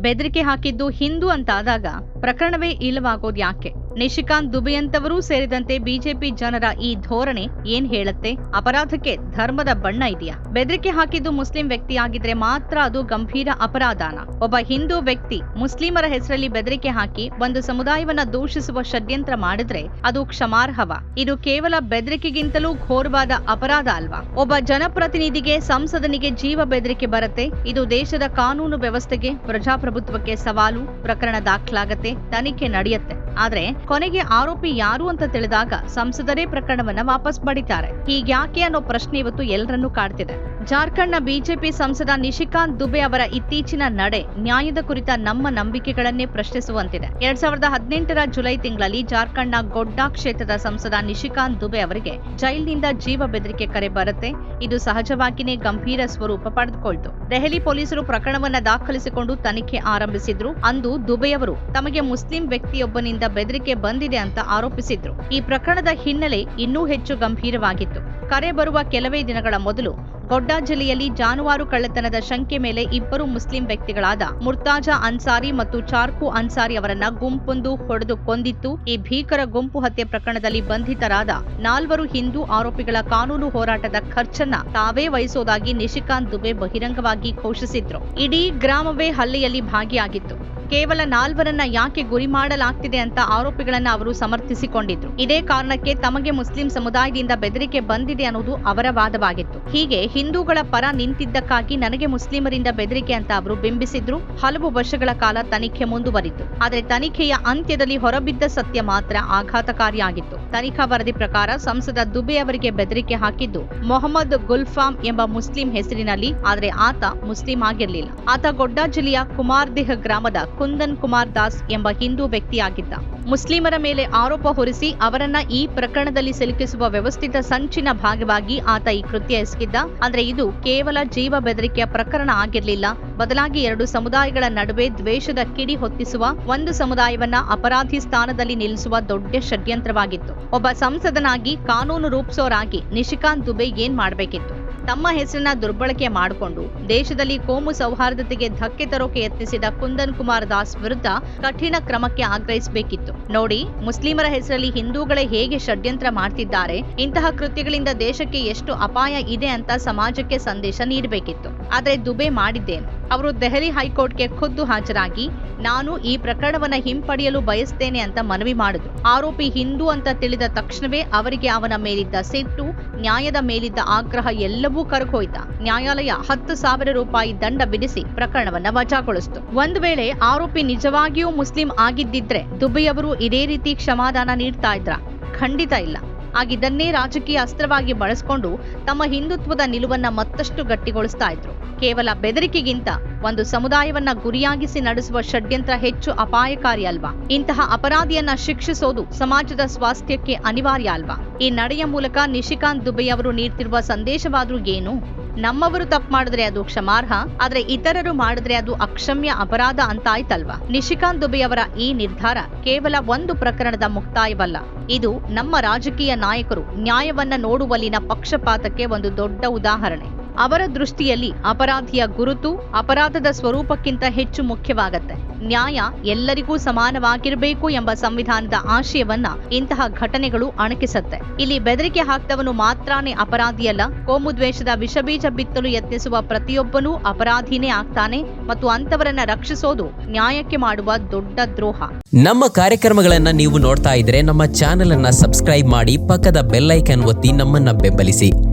ಬೆದರಿಕೆ ಹಾಕಿದ್ದು ಹಿಂದೂ ಅಂತಾದಾಗ ಪ್ರಕರಣವೇ ಇಲ್ಲವಾಗೋದು ಯಾಕೆ ನಿಶಿಕಾಂತ್ ದುಬೆಯಂತವರೂ ಸೇರಿದಂತೆ ಬಿಜೆಪಿ ಜನರ ಈ ಧೋರಣೆ ಏನ್ ಹೇಳುತ್ತೆ? ಅಪರಾಧಕ್ಕೆ ಧರ್ಮದ ಬಣ್ಣ ಇದೆಯಾ? ಬೆದರಿಕೆ ಹಾಕಿದ್ದು ಮುಸ್ಲಿಂ ವ್ಯಕ್ತಿಯಾಗಿದ್ರೆ ಮಾತ್ರ ಅದು ಗಂಭೀರ ಅಪರಾಧನ. ಒಬ್ಬ ಹಿಂದೂ ವ್ಯಕ್ತಿ ಮುಸ್ಲಿಮರ ಹೆಸರಲ್ಲಿ ಬೆದರಿಕೆ ಹಾಕಿ ಒಂದು ಸಮುದಾಯವನ್ನ ದೂಷಿಸುವ ಷಡ್ಯಂತ್ರ ಮಾಡಿದ್ರೆ ಅದು ಕ್ಷಮಾರ್ಹವ. ಇದು ಕೇವಲ ಬೆದರಿಕೆಗಿಂತಲೂ ಘೋರವಾದ ಅಪರಾಧ ಅಲ್ವಾ? ಒಬ್ಬ ಜನಪ್ರತಿನಿಧಿಗೆ, ಸಂಸದನಿಗೆ ಜೀವ ಬೆದರಿಕೆ ಬರುತ್ತೆ? ಇದು ದೇಶದ ಕಾನೂನು ವ್ಯವಸ್ಥೆಗೆ, ಪ್ರಜಾಪ್ರಭುತ್ವಕ್ಕೆ ಸವಾಲು, ಪ್ರಕರಣ ದಾಖಲಾಗತ್ತೆ, ತನಿಖೆ ನಡೆಯುತ್ತೆ. ಆದ್ರೆ ಕೊನೆಗೆ ಆರೋಪಿ ಯಾರು ಅಂತ ತಿಳಿದಾಗ ಸಂಸದರೇ ಪ್ರಕರಣವನ್ನ ವಾಪಸ್ ಪಡಿತಾರೆ. ಹೀಗ್ಯಾಕೆ ಅನ್ನೋ ಪ್ರಶ್ನೆ ಇವತ್ತು ಎಲ್ಲರನ್ನೂ ಕಾಡ್ತಿದೆ. ಜಾರ್ಖಂಡ್ನ ಬಿಜೆಪಿ ಸಂಸದ ನಿಶಿಕಾಂತ್ ದುಬೆ ಅವರ ಇತ್ತೀಚಿನ ನಡೆ ನ್ಯಾಯದ ಕುರಿತ ನಮ್ಮ ನಂಬಿಕೆಗಳನ್ನೇ ಪ್ರಶ್ನಿಸುವಂತಿದೆ. ಎರಡ್ ಸಾವಿರದ ಹದಿನೆಂಟರ ಜುಲೈ ತಿಂಗಳಲ್ಲಿ ಜಾರ್ಖಂಡ್ನ ಗೊಡ್ಡಾ ಕ್ಷೇತ್ರದ ಸಂಸದ ನಿಶಿಕಾಂತ್ ದುಬೆ ಅವರಿಗೆ ಜೈಲಿನಿಂದ ಜೀವ ಬೆದರಿಕೆ ಕರೆ ಬರುತ್ತೆ. ಇದು ಸಹಜವಾಗಿಯೇ ಗಂಭೀರ ಸ್ವರೂಪ ಪಡೆದುಕೊಳ್ತು. ದೆಹಲಿ ಪೊಲೀಸರು ಪ್ರಕರಣವನ್ನ ದಾಖಲಿಸಿಕೊಂಡು ತನಿಖೆ ಆರಂಭಿಸಿದ್ರು. ಅಂದು ದುಬೆಯವರು ತಮಗೆ ಮುಸ್ಲಿಂ ವ್ಯಕ್ತಿಯೊಬ್ಬನಿಂದ ಬೆದರಿಕೆ ಬಂದಿದೆ ಅಂತ ಆರೋಪಿಸಿದ್ರು. ಈ ಪ್ರಕರಣದ ಹಿನ್ನೆಲೆ ಇನ್ನೂ ಹೆಚ್ಚು ಗಂಭೀರವಾಗಿತ್ತು. ಕರೆ ಬರುವ ಕೆಲವೇ ದಿನಗಳ ಮೊದಲು ಗೊಡ್ಡಾ ಜಿಲ್ಲೆಯಲ್ಲಿ ಜಾನುವಾರು ಕಳ್ಳತನದ ಶಂಕೆ ಮೇಲೆ ಇಬ್ಬರು ಮುಸ್ಲಿಂ ವ್ಯಕ್ತಿಗಳಾದ ಮುರ್ತಾಜಾ ಅನ್ಸಾರಿ ಮತ್ತು ಚಾರ್ಕು ಅನ್ಸಾರಿ ಅವರನ್ನ ಗುಂಪೊಂದು ಹೊಡೆದು ಕೊಂದಿತ್ತು. ಈ ಭೀಕರ ಗುಂಪು ಹತ್ಯೆ ಪ್ರಕರಣದಲ್ಲಿ ಬಂಧಿತರಾದ ನಾಲ್ವರು ಹಿಂದೂ ಆರೋಪಿಗಳ ಕಾನೂನು ಹೋರಾಟದ ಖರ್ಚನ್ನ ತಾವೇ ವಹಿಸೋದಾಗಿ ನಿಶಿಕಾಂತ್ ದುಬೆ ಬಹಿರಂಗವಾಗಿ ಘೋಷಿಸಿದ್ರು. ಇಡೀ ಗ್ರಾಮವೇ ಹಲ್ಲೆಯಲ್ಲಿ ಭಾಗಿಯಾಗಿತ್ತು. ಕೇವಲ ನಾಲ್ವರನ್ನ ಯಾಕೆ ಗುರಿ ಮಾಡಲಾಗ್ತಿದೆ ಅಂತ ಆರೋಪಿಗಳನ್ನ ಅವರು ಸಮರ್ಥಿಸಿಕೊಂಡಿದ್ರು. ಇದೇ ಕಾರಣಕ್ಕೆ ತಮಗೆ ಮುಸ್ಲಿಂ ಸಮುದಾಯದಿಂದ ಬೆದರಿಕೆ ಬಂದಿದೆ ಅನ್ನೋದು ಅವರ ವಾದವಾಗಿತ್ತು. ಹೀಗೆ ಹಿಂದೂಗಳ ಪರ ನಿಂತಿದ್ದಕ್ಕಾಗಿ ನನಗೆ ಮುಸ್ಲಿಮರಿಂದ ಬೆದರಿಕೆ ಅಂತ ಅವರು ಬಿಂಬಿಸಿದ್ರು. ಹಲವು ವರ್ಷಗಳ ಕಾಲ ತನಿಖೆ ಮುಂದುವರಿತು. ಆದರೆ ತನಿಖೆಯ ಅಂತ್ಯದಲ್ಲಿ ಹೊರಬಿದ್ದ ಸತ್ಯ ಮಾತ್ರ ಆಘಾತಕಾರಿಯಾಗಿತ್ತು. ತನಿಖಾ ವರದಿ ಪ್ರಕಾರ ಸಂಸದ ದುಬೆ ಅವರಿಗೆ ಬೆದರಿಕೆ ಹಾಕಿದ್ದು, ಮೊಹಮ್ಮದ್ ಗುಲ್ಫಾಮ್ ಎಂಬ ಮುಸ್ಲಿಂ ಹೆಸರಿನಲ್ಲಿ, ಆದರೆ ಆತ ಮುಸ್ಲಿಂ ಆಗಿರಲಿಲ್ಲ. ಆತ ಗೊಡ್ಡಾ ಜಿಲ್ಲೆಯ ಕುಮಾರ್ದಿಹ್ ಗ್ರಾಮದ ಕುಂದನ್ ಕುಮಾರ್ ದಾಸ್ ಎಂಬ ಹಿಂದೂ ವ್ಯಕ್ತಿಯಾಗಿದ್ದ. ಮುಸ್ಲಿಮರ ಮೇಲೆ ಆರೋಪ ಹೊರಿಸಿ ಅವರನ್ನ ಈ ಪ್ರಕರಣದಲ್ಲಿ ಸಿಲುಕಿಸುವ ವ್ಯವಸ್ಥಿತ ಸಂಚಿನ ಭಾಗವಾಗಿ ಆತ ಈ ಕೃತ್ಯ ಎಸಗಿದ್ದ. ಅಂದ್ರೆ ಇದು ಕೇವಲ ಜೀವ ಬೆದರಿಕೆಯ ಪ್ರಕರಣ ಆಗಿರಲಿಲ್ಲ. ಬದಲಾಗಿ ಎರಡು ಸಮುದಾಯಗಳ ನಡುವೆ ದ್ವೇಷದ ಕಿಡಿ ಹೊತ್ತಿಸುವ, ಒಂದು ಸಮುದಾಯವನ್ನ ಅಪರಾಧಿ ಸ್ಥಾನದಲ್ಲಿ ನಿಲ್ಲಿಸುವ ದೊಡ್ಡ ಷಡ್ಯಂತ್ರವಾಗಿತ್ತು. ಒಬ್ಬ ಸಂಸದನಾಗಿ ಕಾನೂನು ರೂಪಿಸೋರಾಗಿ ನಿಶಿಕಾಂತ್ ದುಬೆ ಏನ್ ಮಾಡ್ಬೇಕಿತ್ತು? ತಮ್ಮ ಹೆಸರನ್ನ ದುರ್ಬಳಕೆ ಮಾಡಿಕೊಂಡು ದೇಶದಲ್ಲಿ ಕೋಮು ಸೌಹಾರ್ದತೆಗೆ ಧಕ್ಕೆ ತರೋಕೆ ಯತ್ನಿಸಿದ ಕುಂದನ್ ಕುಮಾರ್ ದಾಸ್ ವಿರುದ್ಧ ಕಠಿಣ ಕ್ರಮಕ್ಕೆ ಆಗ್ರಹಿಸಬೇಕಿತ್ತು. ನೋಡಿ, ಮುಸ್ಲಿಮರ ಹೆಸರಲ್ಲಿ ಹಿಂದೂಗಳೇ ಹೇಗೆ ಷಡ್ಯಂತ್ರ ಮಾಡ್ತಿದ್ದಾರೆ, ಇಂತಹ ಕೃತ್ಯಗಳಿಂದ ದೇಶಕ್ಕೆ ಎಷ್ಟು ಅಪಾಯ ಇದೆ ಅಂತ ಸಮಾಜಕ್ಕೆ ಸಂದೇಶ ನೀಡಬೇಕಿತ್ತು. ಆದ್ರೆ ದುಬೆ ಮಾಡಿದ್ದೇನು. ಅವರು ದೆಹಲಿ ಹೈಕೋರ್ಟ್ಗೆ ಖುದ್ದು ಹಾಜರಾಗಿ, ನಾನು ಈ ಪ್ರಕರಣವನ್ನ ಹಿಂಪಡೆಯಲು ಬಯಸ್ತೇನೆ ಅಂತ ಮನವಿ ಮಾಡಿದ್ರು. ಆರೋಪಿ ಹಿಂದೂ ಅಂತ ತಿಳಿದ ತಕ್ಷಣವೇ ಅವರಿಗೆ ಅವನ ಮೇಲಿದ್ದ ಸಿಟ್ಟು, ನ್ಯಾಯದ ಮೇಲಿದ್ದ ಆಗ್ರಹ ಎಲ್ಲವೂ ಕರಗೋಯ್ತ. ನ್ಯಾಯಾಲಯ ಹತ್ತು ಸಾವಿರ ರೂಪಾಯಿ ದಂಡ ವಿಧಿಸಿ ಪ್ರಕರಣವನ್ನ ವಜಾಗೊಳಿಸಿತು. ಒಂದು ವೇಳೆ ಆರೋಪಿ ನಿಜವಾಗಿಯೂ ಮುಸ್ಲಿಂ ಆಗಿದ್ದಿದ್ರೆ, ದುಬೆಯವರು ಇದೇ ರೀತಿ ಕ್ಷಮಾದಾನ ನೀಡ್ತಾ ಇದ್ರ? ಖಂಡಿತ ಇಲ್ಲ. ಆಗಿದ್ದನ್ನೇ ರಾಜಕೀಯ ಅಸ್ತ್ರವಾಗಿ ಬಳಸಿಕೊಂಡು ತಮ್ಮ ಹಿಂದುತ್ವದ ನಿಲುವನ್ನ ಮತ್ತಷ್ಟು ಗಟ್ಟಿಗೊಳಿಸ್ತಾ ಇದ್ರು. ಕೇವಲ ಬೆದರಿಕೆಗಿಂತ ಒಂದು ಸಮುದಾಯವನ್ನ ಗುರಿಯಾಗಿಸಿ ನಡೆಸುವ ಷಡ್ಯಂತ್ರ ಹೆಚ್ಚು ಅಪಾಯಕಾರಿ ಅಲ್ವಾ? ಇಂತಹ ಅಪರಾಧಿಯನ್ನ ಶಿಕ್ಷಿಸೋದು ಸಮಾಜದ ಸ್ವಾಸ್ಥ್ಯಕ್ಕೆ ಅನಿವಾರ್ಯ ಅಲ್ವಾ? ಈ ನಡೆಯ ಮೂಲಕ ನಿಶಿಕಾಂತ್ ದುಬೆ ಅವರು ನೀಡ್ತಿರುವ ಸಂದೇಶವಾದ್ರೂ ಏನು? ನಮ್ಮವರು ತಪ್ಪು ಮಾಡಿದ್ರೆ ಅದು ಕ್ಷಮಾರ್ಹ, ಆದ್ರೆ ಇತರರು ಮಾಡಿದ್ರೆ ಅದು ಅಕ್ಷಮ್ಯ ಅಪರಾಧ ಅಂತಾಯ್ತಲ್ವಾ? ನಿಶಿಕಾಂತ್ ದುಬೆಯವರ ಈ ನಿರ್ಧಾರ ಕೇವಲ ಒಂದು ಪ್ರಕರಣದ ಮುಕ್ತಾಯವಲ್ಲ. ಇದು ನಮ್ಮ ರಾಜಕೀಯ ನಾಯಕರು ನ್ಯಾಯವನ್ನ ನೋಡುವಲ್ಲಿನ ಪಕ್ಷಪಾತಕ್ಕೆ ಒಂದು ದೊಡ್ಡ ಉದಾಹರಣೆ. ಅವರ ದೃಷ್ಟಿಯಲ್ಲಿ ಅಪರಾಧಿಯ ಗುರುತು ಅಪರಾಧದ ಸ್ವರೂಪಕ್ಕಿಂತ ಹೆಚ್ಚು ಮುಖ್ಯವಾಗತ್ತೆ. ನ್ಯಾಯ ಎಲ್ಲರಿಗೂ ಸಮಾನವಾಗಿರಬೇಕು ಎಂಬ ಸಂವಿಧಾನದ ಆಶಯವನ್ನ ಇಂತಹ ಘಟನೆಗಳು ಅಣಕಿಸತ್ತೆ. ಇಲ್ಲಿ ಬೆದರಿಕೆ ಹಾಕ್ತವನು ಮಾತ್ರಾನೇ ಅಪರಾಧಿಯಲ್ಲ. ಕೋಮು ದ್ವೇಷದ ವಿಷಬೀಜ ಬಿತ್ತಲು ಯತ್ನಿಸುವ ಪ್ರತಿಯೊಬ್ಬನೂ ಅಪರಾಧಿನೇ ಆಗ್ತಾನೆ ಮತ್ತು ಅಂತವರನ್ನ ರಕ್ಷಿಸೋದು ನ್ಯಾಯಕ್ಕೆ ಮಾಡುವ ದೊಡ್ಡ ದ್ರೋಹ. ನಮ್ಮ ಕಾರ್ಯಕ್ರಮಗಳನ್ನ ನೀವು ನೋಡ್ತಾ ಇದ್ರೆ ನಮ್ಮ ಚಾನೆಲ್ ಅನ್ನ ಸಬ್ಸ್ಕ್ರೈಬ್ ಮಾಡಿ ಪಕ್ಕದ ಬೆಲ್ಲೈಕನ್ ಒತ್ತಿ ನಮ್ಮನ್ನ ಬೆಂಬಲಿಸಿ.